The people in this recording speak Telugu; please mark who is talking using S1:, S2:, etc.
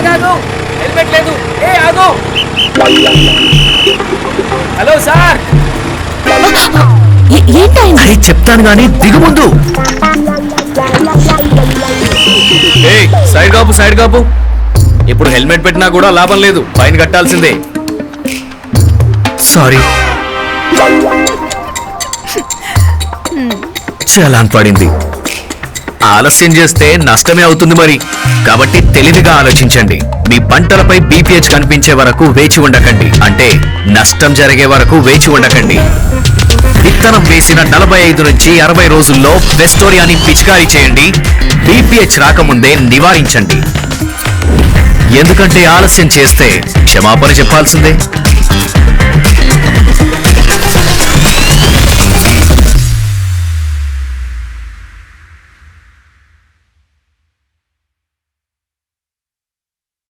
S1: ఆగాగు హెల్మెట్ లేదు. ఏ ఆగు. Hello sir.
S2: ఏ- ఏంటాయన
S3: అరే చెప్తాను గాని దిగు ముందు. సైడ్ కాపు సైడ్ కాపు. ఇప్పుడు హెల్మెట్ పెట్టినా కూడా లాభం లేదు. ఫైన్ కట్టాల్సిందే. సారీ. చలాన్ పడింది ఆలస్యం చేస్తే నష్టమే అవుతుంది మరి. కాబట్టి తెలివిగా ఆలోచించండి. మీ పంటలపై బీపీహెచ్ కనిపించే వరకు వేచి ఉండకండి. అంటే నష్టం జరిగే వరకు వేచి ఉండకండి. విత్తనం వేసిన నలభై ఐదు నుంచి అరవై రోజుల్లో వెస్టోరియాని పిచికారీ చేయండి. బీపీహెచ్ రాకముందే నివారించండి. ఎందుకంటే ఆలస్యం చేస్తే క్షమాపణ చెప్పాల్సిందే.